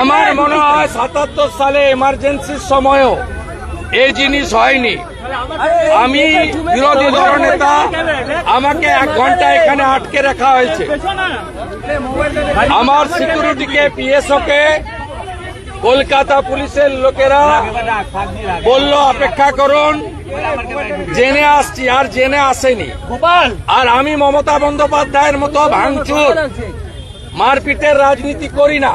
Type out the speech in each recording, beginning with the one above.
আমার মনে হয় সাতাত্তর সালে এমার্জেন্সির সময়ও এই জিনিস হয়নি। আমি বিরোধী দলনেতা আমাকে এক ঘণ্টা এখানে আটকে রাখা হয়েছে। আমার সিকিউরিটিকে পিএসও কে কলকাতা পুলিশের লোকেরা বলল অপেক্ষা করুন জেনে আসছি আর জেনে আসেনি। আর আমি মমতা বন্দ্যোপাধ্যায়ের মতো ভাঙচুর মারপিটের রাজনীতি করি না।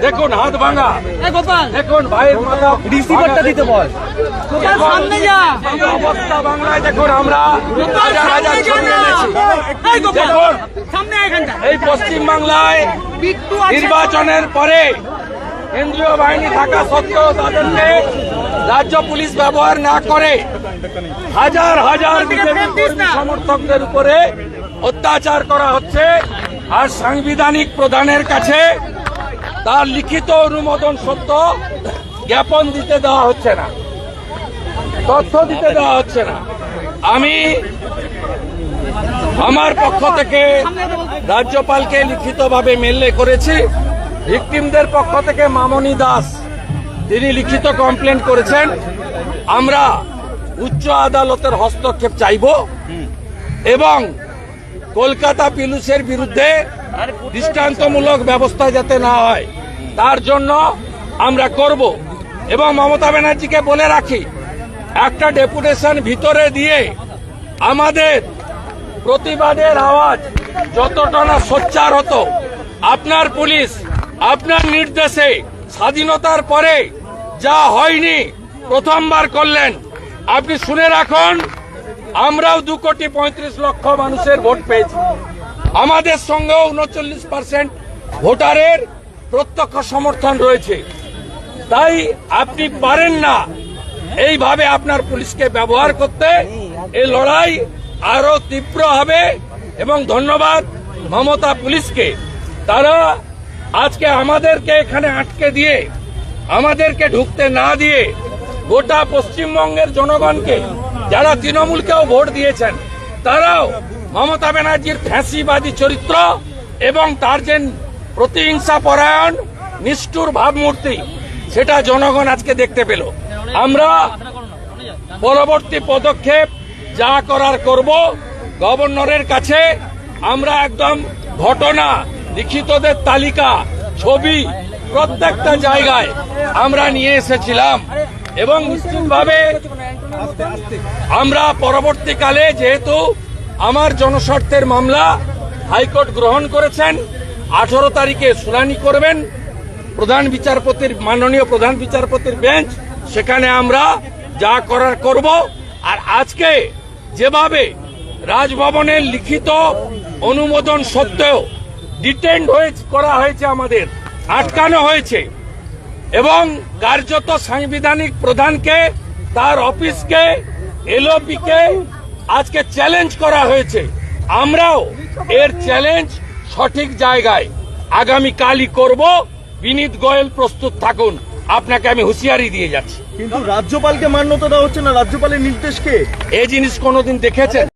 দেখুন হাত ভাঙা। গোপাল। দেখুন ভাইয়ের মাথা রিসিভারটা দিতে বল। সামনে যা। অবস্থা বাংলায় দেখুন আমরা। হাজার হাজার ছবি এনেছি। এই গোপাল দেখুন। এই পশ্চিম বাংলায় নির্বাচনের পরে কেন্দ্রীয় বাহিনী থাকা সত্ত্বেও তাদেরকে রাজ্য পুলিশ ব্যবহার না করে হাজার হাজার বিজেপি সমর্থকদের উপরে অত্যাচার করা হচ্ছে। আর সাংবিধানিক প্রধানের কাছে তার লিখিত অনুমোদন সত্য জ্ঞাপন দিতে দেওয়া হচ্ছে না। তথ্য দিতে দেওয়া হচ্ছে না। আমি আমার পক্ষ থেকে রাজ্যপালকে লিখিতভাবে মেলে করেছি। ভিকটিমদের পক্ষ থেকে মামনি দাস, তিনি লিখিত কমপ্লেন করেছেন। আমরা উচ্চ আদালতের হস্তক্ষেপ চাইব এবং কলকাতা পিলুসের বিরুদ্ধে দৃষ্টান্তমূলক ব্যবস্থা যাতে না হয়, তার জন্য আমরা করব। এবং মমতা ব্যানার্জিকে বলে রাখি, একটা ডেপুটেশন ভিতরে দিয়ে আমাদের প্রতিবাদের আওয়াজ যতটা না সোচ্চার হতো, আপনার পুলিশ, আপনার নির্দেশে স্বাধীনতার পরে যা হয়নি প্রথমবার করলেন, আপনি শুনে রাখুন, আমরাও দু কোটি পঁয়ত্রিশ লক্ষ মানুষের ভোট পেয়েছি। আমাদের সঙ্গেও উনচল্লিশ পার্সেন্ট ভোটারের প্রত্যক্ষ সমর্থন রয়েছে। তাই আপনি পারেন না এইভাবে আপনার পুলিশকে ব্যবহার করতে। এই লড়াই আরও তীব্র হবে এবং ধন্যবাদ মমতা পুলিশকে। তারা আজকে আমাদেরকে এখানে আটকে দিয়ে, আমাদেরকে ঢুকতে না দিয়ে গোটা পশ্চিমবঙ্গের জনগণকে, যারা তৃণমূলকেও ভোট দিয়েছেন, তারাও মমতা ব্যানার্জির ফ্যাঁসিবাদী চরিত্র এবং তার যে প্রতিহিংসা পরায়ণ, নিষ্ঠুর ভাবমূর্তি, সেটা জনগণ আজকে দেখতে পেল। আমরা পরবর্তী পদক্ষেপ যা করার করব, গভর্নরের কাছে আমরা একদম ঘটনা, লিখিতদের তালিকা, ছবি প্রত্যেকটা জায়গায় আমরা নিয়ে এসেছিলাম এবং নিশ্চিতভাবে আমরা পরবর্তীকালে যেহেতু আমার জনস্বার্থের মামলা হাইকোর্ট গ্রহণ করেছেন। আঠারো তারিখে শুনানি করবেন। প্রধান বিচারপতির, মাননীয় প্রধান বিচারপতির বেঞ্চ, সেখানে আমরা যা করার করব। আর আজকে যেভাবে রাজভবনের লিখিত অনুমোদন সত্ত্বেও ডিটেন্ড হয়ে করা হয়েছে আমাদের, আটকানো হয়েছে, এবং কার্যত সাংবিধানিক প্রধানকে, তার অফিসকে এলওপি কে আজকে চ্যালেঞ্জ করা হয়েছে। আমরাও এর চ্যালেঞ্জ সঠিক জায়গায়। আগামী কালই করব। বিনীত গোয়েল প্রস্তুত থাকুন। আপনাকে আমি হুঁশিয়ারি দিয়ে যাচ্ছি। কিন্তু রাজ্যপালকে মান্যতা দেওয়া হচ্ছে না। রাজ্যপালের নির্দেশকে এই জিনিস কোনোদিন দেখেছেন?